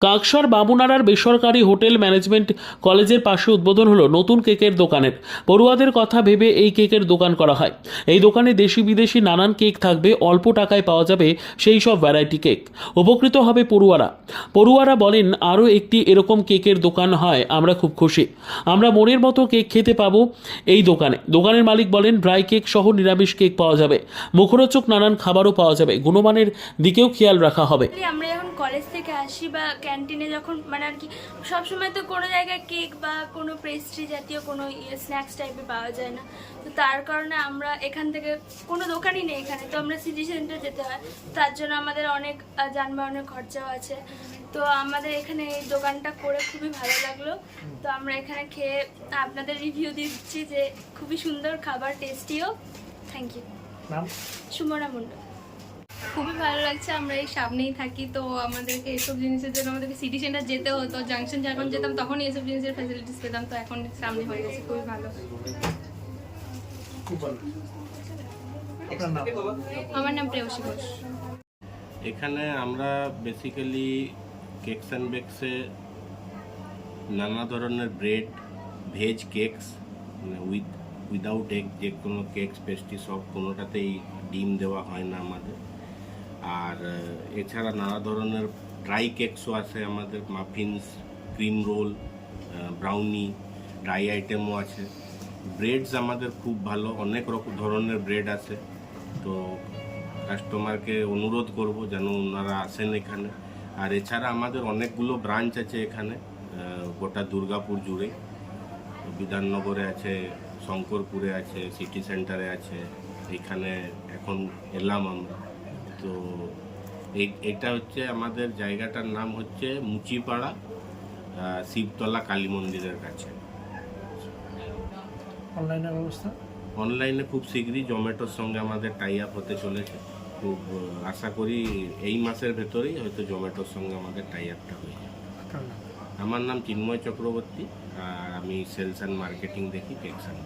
কাকসার বাবুনারার বেসরকারি hotel management কলেজের পাশে উদ্বোধন হলো নতুন কেকের দোকানের। পড়ুয়াদের কথা ভেবে এই কেকের দোকান করা হয়। এই দোকানে দেশি বিদেশি নানান কেক থাকবে, অল্প টাকায় পাওয়া যাবে সেই সব ভ্যারাইটি কেক। উপকৃত হবে পড়ুয়ারা। পড়ুয়ারা বলেন, আরও একটি এরকম কেকের দোকান হয়, আমরা খুব খুশি। আমরা মনের মতো কেক খেতে পাবো এই দোকানে। দোকানের মালিক বলেন, ড্রাই কেক সহ নিরামিষ কেক পাওয়া যাবে। মুখরোচক নানান খাবারও পাওয়া যাবে। গুণমানের দিকেও খেয়াল রাখা হবে। আমরা যখন কলেজ থেকে আসি বা ক্যান্টিনে যখন মানে আর কি সবসময় তো কোনো জায়গায় কেক বা কোনো পেস্ট্রি জাতীয় কোনো ইয়ে স্ন্যাক্স টাইপের পাওয়া যায় না। তো তার কারণে আমরা এখান থেকে কোনো দোকানই নেই এখানে। তো আমরা সিটি সেন্টার যেতে হয়। তার জন্য আমাদের অনেক যানবাহনের খরচাও আছে। তো আমাদের এখানে এই দোকানটা করে খুবই ভালো লাগল। তো আমরা এখানে খেয়ে আপনাদের রিভিউ দিচ্ছি যে খুবই সুন্দর খাবার টেস্টিও থ্যাংক ইউ সুমনা মণ্ডল। খুবই ভালো লাগছে আমরা এই সামনেই থাকি। তো আমাদেরকে এসব জিনিসের জন্য আমাদেরকে সিটি সেন্টার যেতে হতো জাংশন যখন যেতাম তখনই এসব জিনিসের ফ্যাসিলিটিস পেতাম তো এখন সামনে হয়ে গেছে খুবই ভালো। আমার নাম প্রেয়সী ঘোষ। এখানে আমরা বেসিক্যালি কেকস অ্যান্ড বেকসে নানা ধরনের ব্রেড ভেজ কেকস মানে উইথ উইদাউট এগ যে কোনো কেকস পেস্ট্রি সব কোনোটাতেই ডিম দেওয়া হয় না আমাদের। আর এছাড়া নানা ধরনের ড্রাই কেকসও আছে আমাদের muffins cream roll brownie dry আইটেমও আছে। ব্রেডস আমাদের খুব ভালো, অনেক রকম ধরনের ব্রেড আছে। তো কাস্টমারকে অনুরোধ করব যেন ওনারা আসেন এখানে। আর এছাড়া আমাদের অনেকগুলো ব্রাঞ্চ আছে এখানে গোটা দুর্গাপুর জুড়ে। বিধাননগরে আছে, শঙ্করপুরে আছে সিটি সেন্টারে আছে। এখানে এখন এলাম আমরা। তো এটা হচ্ছে আমাদের জায়গাটার নাম হচ্ছে মুচিপাড়া শিবতলা কালী মন্দিরের কাছে। অনলাইনের ব্যবস্থা? অনলাইনে খুব শীঘ্রই জোম্যাটোর সঙ্গে আমাদের টাই আপ হতে চলেছে। খুব আশা করি এই মাসের ভেতরেই হয়তো জোম্যাটোর সঙ্গে আমাদের টাই আপটা হয়ে যাবে। আমার নাম চিন্ময় চক্রবর্তী আর আমি সেলস অ্যান্ড মার্কেটিং দেখি কেকস অ্যান্ড